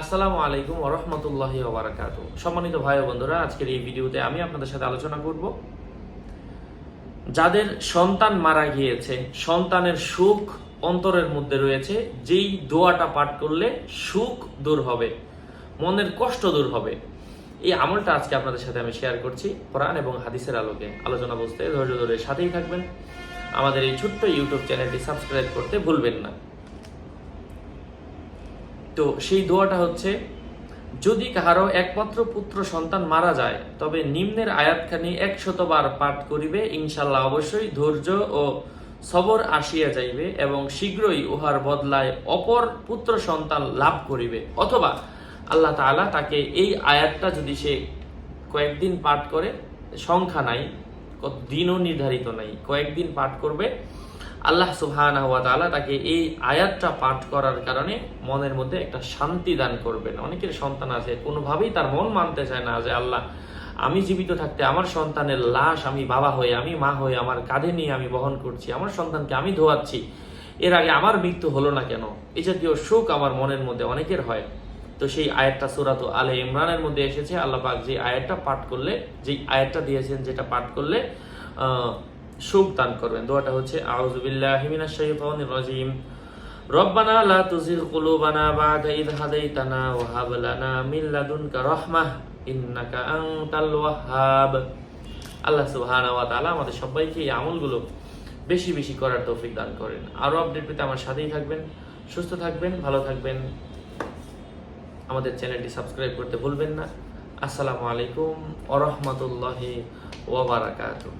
আসসালামু আলাইকুম ওরহমতুল্লাহি ওবরাকাতু সম্মানিত ভাই বন্ধুরা, আজকের এই ভিডিওতে আমি আপনাদের সাথে আলোচনা করব যাদের সন্তান মারা গিয়েছে, সন্তানের সুখ অন্তরের মধ্যে রয়েছে, যেই দোয়াটা পাঠ করলে সুখ দূর হবে, মনের কষ্ট দূর হবে। এই আমলটা আজকে আপনাদের সাথে আমি শেয়ার করছি কোরআন এবং হাদিসের আলোকে। আলোচনা বুঝতে ধৈর্য ধরে সাথেই থাকবেন। আমাদের এই ছোট্ট ইউটিউব চ্যানেলটি সাবস্ক্রাইব করতে ভুলবেন না। তো সেই দোয়াটা হচ্ছে, যদি কাহারো একমাত্র পুত্র সন্তান মারা যায়, তবে নিম্নের আয়াতখানি একশতবার পাঠ করিবে, ইনশাল্লাহ অবশ্যই ধৈর্য ও সবর আসিয়া যাইবে এবং শীঘ্রই উহার বদলায় অপর পুত্র সন্তান লাভ করিবে। অথবা আল্লাহ তাআলা তাকে এই আয়াতটা যদি সে কয়েকদিন পাঠ করে, সংখ্যা নাই, দিনও নির্ধারিত নাই, কয়েকদিন পাঠ করবে আল্লাহ তাআলা তাকে এই আয়াতটা পাঠ করার কারণে মনের মধ্যে একটা শান্তি দান করবেন। অনেকের সন্তান আছে, কোনোভাবেই তার মন মানতে চায় না যে, আল্লাহ, আমি জীবিত থাকতে আমার সন্তানের লাশ আমি বাবা হয়ে, আমি মা হয়ে, আমার কাঁধে নিয়ে আমি বহন করছি, আমার সন্তানকে আমি ধোয়াচ্ছি, এর আগে আমার মৃত্যু হলো না কেন? এই জাতীয় সুখ আমার মনের মধ্যে অনেকের হয়। তো সেই আয়াতটা সুরাত আলে ইমরানের মধ্যে এসেছে। আল্লাহ পাক যে আয়াতটা পাঠ করলে যে আয়াতটা দিয়েছেন যেটা পাঠ করলে সুখ দান করবেন। দোয়াটা হচ্ছে রব্বানা লা কুলুবানা বাদা ইদ হাদাইতানা ওয়া হাব লানা মিন লাদুনকা রাহমাহ ইন্নাকা আনতাল ওয়াহ্হাব আল্লাহ সুবহানাহু ওয়া তাআলা আমাদের সবাইকে এই আমলগুলো বেশি বেশি করার তৌফিক দান করেন। আরও আপডেট পেতে আমার সাথেই থাকবেন, সুস্থ থাকবেন, ভালো থাকবেন। আমাদের চ্যানেলটি সাবস্ক্রাইব করতে ভুলবেন না। আসসালামু আলাইকুম ওরহমতুল্লাহি ওয়াবারাকাতুহ